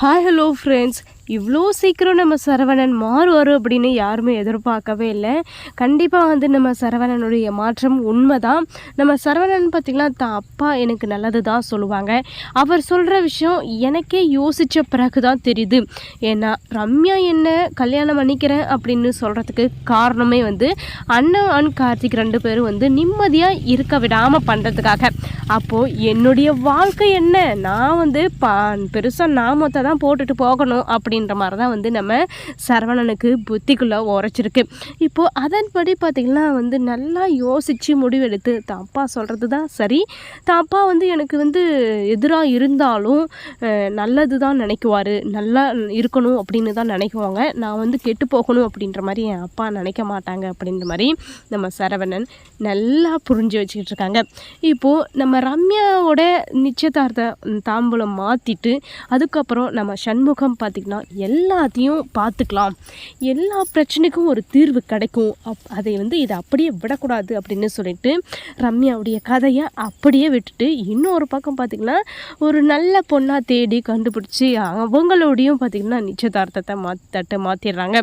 Hi, hello, friends. இவ்வளோ சீக்கிரம் நம்ம சரவணன் மாறுவார் அப்படின்னு யாருமே எதிர்பார்க்கவே இல்லை. கண்டிப்பாக வந்து நம்ம சரவணனுடைய மாற்றம் உண்மை தான் நம்ம சரவணன் பார்த்திங்கன்னா தான் அப்பா எனக்கு நல்லது தான் சொல்லுவாங்க. அவர் சொல்கிற விஷயம் எனக்கே யோசித்த பிறகு தான் தெரியுது. ஏன்னா ரம்யா என்ன கல்யாணம் பண்ணிக்கிறேன் அப்படின்னு சொல்கிறதுக்கு காரணமே வந்து அண்ணன் அண்ட் கார்த்திக் ரெண்டு பேரும் வந்து நிம்மதியாக இருக்க விடாமல் பண்ணுறதுக்காக அப்போது என்னுடைய வாழ்க்கை என்ன? நான் வந்து பா பெருசாக நாமத்தை தான் போட்டுட்டு போகணும் அப்படின்னு அப்படின்ற மாதிரி தான் வந்து நம்ம சரவணனுக்கு புத்திக்குள்ளே உரைச்சிருக்கு. இப்போது அதன்படி பார்த்திங்கன்னா வந்து நல்லா யோசித்து முடிவெடுத்து தான் அப்பா சொல்கிறது தான் சரி. தான் அப்பா வந்து எனக்கு வந்து எதிராக இருந்தாலும் நல்லது தான் நினைக்குவார். நல்லா இருக்கணும் அப்படின்னு தான் நினைக்குவாங்க. நான் வந்து கெட்டு போகணும் அப்படின்ற மாதிரி என் அப்பா நினைக்க மாட்டாங்க. அப்படின்ற மாதிரி நம்ம சரவணன் நல்லா புரிஞ்சு வச்சுக்கிட்டு இருக்காங்க. இப்போது நம்ம ரம்யாவோட நிச்சயதார்த்த தாம்பூலம் மாற்றிட்டு அதுக்கப்புறம் நம்ம சண்முகம் பார்த்திங்கன்னா எல்லாத்தையும் பார்த்துக்கலாம். எல்லா பிரச்சனைக்கும் ஒரு தீர்வு கிடைக்கும். அப் அதை வந்து இதை அப்படியே விடக்கூடாது அப்படின்னு சொல்லிட்டு ரம்யாவுடைய கதையை அப்படியே விட்டுட்டு இன்னொரு பக்கம் பார்த்திங்கன்னா ஒரு நல்ல பொண்ணாக தேடி கண்டுபிடிச்சி அவங்களோடையும் பார்த்திங்கன்னா நிச்சயதார்த்தத்தை மாற்றி தட்டை மாற்றிடுறாங்க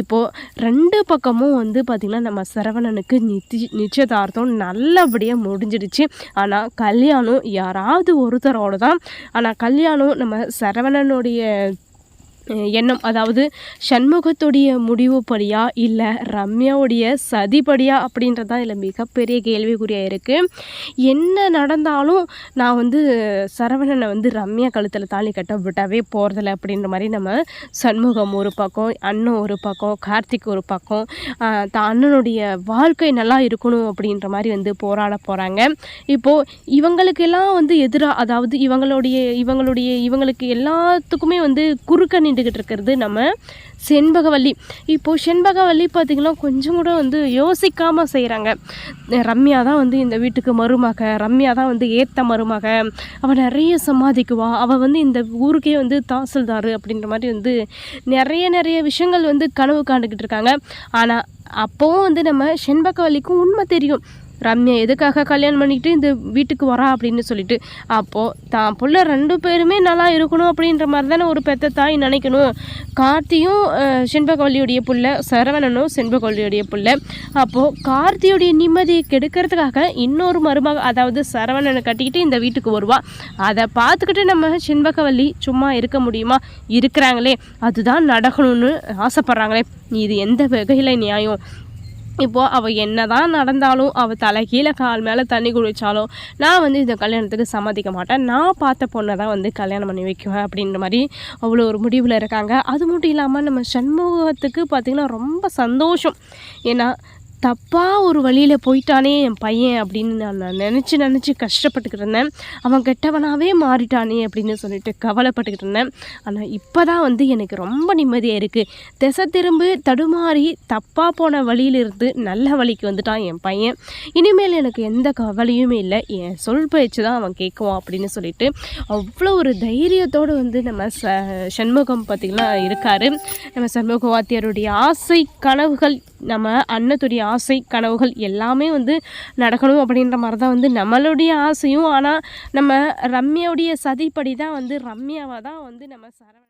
இப்போது ரெண்டு பக்கமும் வந்து பார்த்திங்கன்னா நம்ம சரவணனுக்கு நித்தி நிச்சயதார்த்தம் நல்லபடியாக முடிஞ்சிடுச்சு. ஆனால் கல்யாணம் யாராவது ஒருத்தரோட தான். ஆனால் கல்யாணம் நம்ம சரவணனுடைய எண்ணம். அதாவது சண்முகத்துடைய முடிவுப்படியா இல்லை ரம்யாவுடைய சதிப்படியா அப்படின்றது தான் இதில் மிகப்பெரிய கேள்விக்குறியாக இருக்குது என்ன நடந்தாலும் நான் வந்து சரவணனை வந்து ரம்யா கழுத்தில் தாலி கட்ட விட்டாவே போகிறதில்ல அப்படின்ற மாதிரி நம்ம சண்முகம் ஒரு பக்கம் அண்ணன் ஒரு பக்கம் கார்த்திக் ஒரு பக்கம் தான் அண்ணனுடைய வாழ்க்கை நல்லா இருக்கணும் அப்படின்ற மாதிரி வந்து போராட போகிறாங்க இப்போது இவங்களுக்கெல்லாம் வந்து எதிராக அதாவது இவங்களுடைய இவங்களுடைய இவங்களுக்கு எல்லாத்துக்குமே வந்து குறுக்க நின்றுக்கிட்டு இருக்கிறது நம்ம செண்பகவல்லி. இப்போது செண்பகவல்லி பார்த்திங்கன்னா கொஞ்சம் கூட வந்து யோசிக்காமல் செய்கிறாங்க ரம்யா தான் வந்து இந்த வீட்டுக்கு மருமக ரம்யா தான் வந்து ஏற்ற மருமக. அவள் நிறைய சமாதிக்குவா. அவள் வந்து இந்த ஊருக்கே வந்து தாசில்தார் அப்படின்ற மாதிரி வந்து நிறைய நிறைய விஷயங்கள் வந்து கனவு காண்டுக்கிட்டு இருக்காங்க. ஆனால் அப்போவும் வந்து நம்ம செண்பகவல்லிக்கும் உண்மை தெரியும். ரம்யா எதுக்காக கல்யாணம் பண்ணிக்கிட்டு இந்த வீட்டுக்கு வரா அப்படின்னு சொல்லிட்டு அப்போது தான் புள்ள ரெண்டு பேருமே நல்லா இருக்கணும் அப்படின்ற மாதிரி தானே ஒரு பெத்த தாய் நினைக்கணும். கார்த்தியும் செண்பகவல்லியுடைய பிள்ளை சரவணனும் செண்பகவல்லியுடைய பிள்ளை. அப்போது கார்த்தியுடைய நிம்மதியை கெடுக்கிறதுக்காக இன்னொரு மருமக அதாவது சரவணனை கட்டிக்கிட்டு இந்த வீட்டுக்கு வருவா. அதை பார்த்துக்கிட்டு நம்ம செண்பகவல்லி சும்மா இருக்க முடியுமா? இருக்கிறாங்களே அதுதான் நடக்கணும்னு ஆசைப்பட்றாங்களே. இது எந்த வகையில் நியாயம்? இப்போது அவள் என்ன தான் நடந்தாலும் அவள் தலை கீழே கால் மேலே தண்ணி குடித்தாலும் நான் வந்து இந்த கல்யாணத்துக்கு சம்மதிக்க மாட்டேன். நான் பார்த்த பொண்ணை தான் வந்து கல்யாணம் பண்ணி வைக்குவேன் அப்படின்ற மாதிரி அவ்வளோ ஒரு முடிவில் இருக்காங்க. அது மட்டும் இல்லாமல் நம்ம சண்முகத்துக்கு பார்த்திங்கன்னா ரொம்ப சந்தோஷம். ஏன்னா தப்பாக ஒரு வழியில் போயிட்டானே என் பையன் அப்படின்னு நான் நினச்சி நினச்சி கஷ்டப்பட்டுக்கிட்டு இருந்தேன். அவன் கெட்டவனாகவே மாறிட்டானே அப்படின்னு சொல்லிட்டு கவலைப்பட்டுக்கிட்டு இருந்தேன். ஆனால் இப்போ தான் வந்து எனக்கு ரொம்ப நிம்மதியாக இருக்குது திசை திரும்பி தடுமாறி தப்பாக போன வழியிலிருந்து நல்ல வழிக்கு வந்துட்டான் என் பையன். இனிமேல் எனக்கு எந்த கவலையுமே இல்லை. என் சொல் பயிற்சி தான் அவன் கேட்குவான் அப்படின்னு சொல்லிட்டு அவ்வளோ ஒரு தைரியத்தோடு வந்து நம்ம ச சண்முகம் பார்த்திங்கன்னா இருக்கார். நம்ம சண்முக வாத்தியாருடைய ஆசை கனவுகள் நம்ம அன்னத்துடைய ஆசை கனவுகள் எல்லாமே வந்து நடக்கணும் அப்படின்ற மாதிரி தான் வந்து நம்மளுடைய ஆசையும். ஆனால் நம்ம ரம்யாவுடைய சதிப்படி தான் வந்து ரம்யாவை தான் வந்து நம்ம சரவண